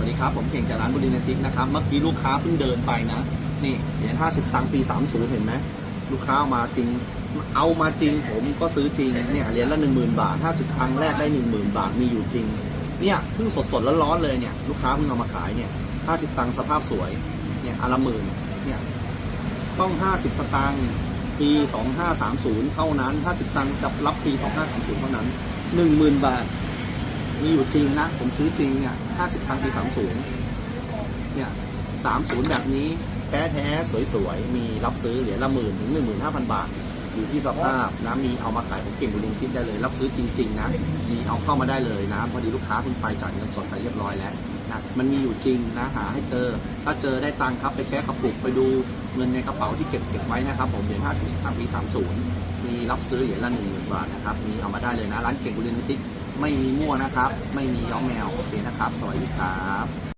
วัสดีครับ ผมเก่งจากร้านบุรีนาทิกนะครับ เมื่อกี้ลูกค้าเพิ่งเดินไปนะ นี่เหรียญ50ตังค์ปี30เห็นไหมลูกค้าเอามาจริง เอามาจริงผมก็ซื้อจริง เนี่ยเหรียญละ10,000บาท50ตังค์แรกได้10,000บาทมีอยู่จริง เนี่ยเพิ่งสดสดร้อนๆเลยเนี่ยลูกค้าเพิ่งเอามาขายเนี่ย50ตังค์สภาพสวย เนี่ยอนละหมื่นเนี่ยต้อง50สตางค์ปี2530เท่านั้น50ตังค์จะรับปี2530เท่านั้น10,000บาท มีอยู่จริงนะ ผมซื้อจริงเนี่ย50ตังค์ปี30เนี่ย30แบบนี้แท้แท้สวยๆ มีรับซื้อเหรียญละหมื่นถึง15,000บาท อยู่ที่สภาพนะมีเอามาขายผมเก่งบุญลิงคิดได้เลย รับซื้อจริง ๆ นะ มีเอาเข้ามาได้เลยนะ พอดีลูกค้าเพิ่งไปจ่ายเงินสดไปเรียบร้อยแล้วนะมันมีอยู่จริงนะหาให้เจอ ถ้าเจอได้ตังค์ครับไปแค่กระปุกไปดูเงินในกระเป๋าที่เก็บเก็บไว้นะครับ ผมเหรียญ50ตังค์ปี30มีรับซื้อเหรียญละ1,000บาทนะครับมีเอามาได้เลยนะร้านเก่งบุญลินทิ ไม่มีมั่วนะครับ ไม่มีย้อมแมวโอเคนะครับ สวัสดีครับ